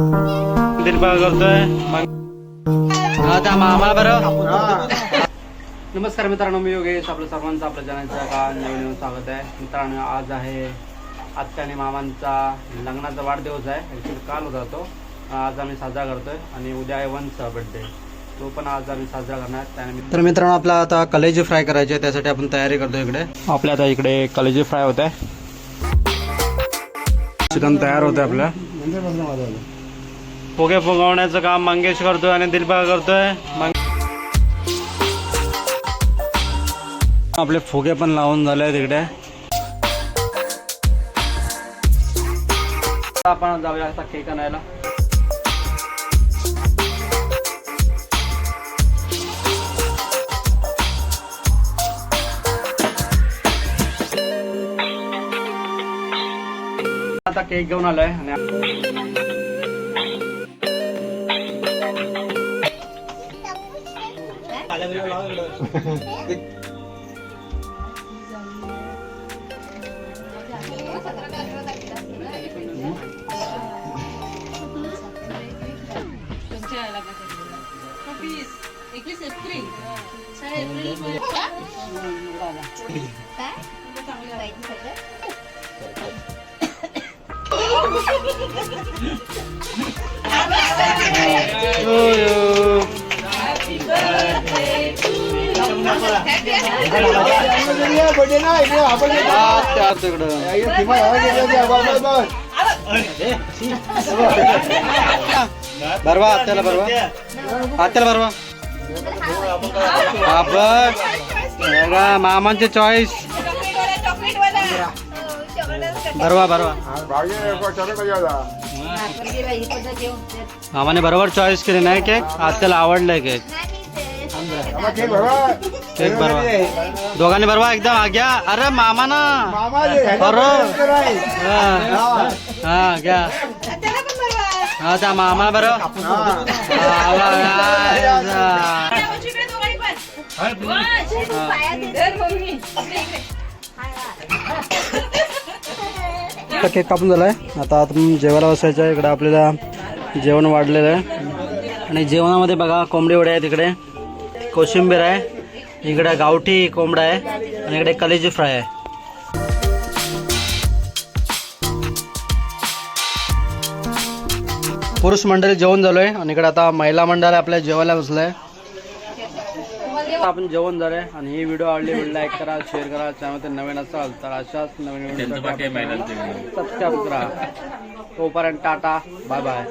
आता मामा बरं. नमस्कार मित्रांनो मी योगेश. आपलं सर्वांचं आपल्या चॅनलच्या का नवीन नवीन स्वागत आहे. मित्रांनो आज आहे आत्या आणि मामांचा लग्नाचा वाढदिवस आहे. ॲक्च्युली काल होता तो. आज आम्ही साजरा करतोय आणि उद्या आहे वनचा बड्डे तो पण आज आम्ही साजरा करणार. त्यानिमित्त तर मित्रांनो आपला आता कलेजी फ्राय करायची आहे त्यासाठी आपण तयारी करतो इकडे. आपल्या आता इकडे कलेजी फ्राय होत आहे चिकन तयार होतं आपल्या फुगे फुगवण्याचं काम मंगेश करतोय आणि दिलबा करतोय. आपले फुगे पण लावून झाले तिकडे आपण जाऊया आता केक आणायला आता केक घेऊन आलोय आणि एकवीस एप्रिल सहा एप्रिल बरवा आत्याला बरवा आत्याला बरवा हा बघ बघा, मामांचे चॉईस बरवा बरवा मामाने बरोबर चॉईस केली नाही केक? आत्याला आवडलाय केक. दोघांनी बरवा एकदम आग्या अरे मामा ना बरोबर हा. हा, घ्या. हा त्या मामा बरं हा, केक कापून झालाय. आता आपण जेवायला बसायचं आहे. इकडे आपल्याला जेवण वाढलेलं आहे. आणि जेवणामध्ये बघा कोंबडी वडे आहे तिकडे कोशिंबीर आहे इकडे गावठी कोंबडा आहे आणि इकडे कलेजी फ्राय आहे. पुरुष मंडळी जेवण झालोय आणि इकडे आता महिला मंडळ आपल्या जेवायला बसलंय. आपण जेवण झालंय आणि ही व्हिडिओ आवडली लाईक करा शेअर करा चॅनल नवीन असाल तर अशाच नवीन व्हिडिओ सबस्क्राईब करा. तोपर्यंत टाटा बाय बाय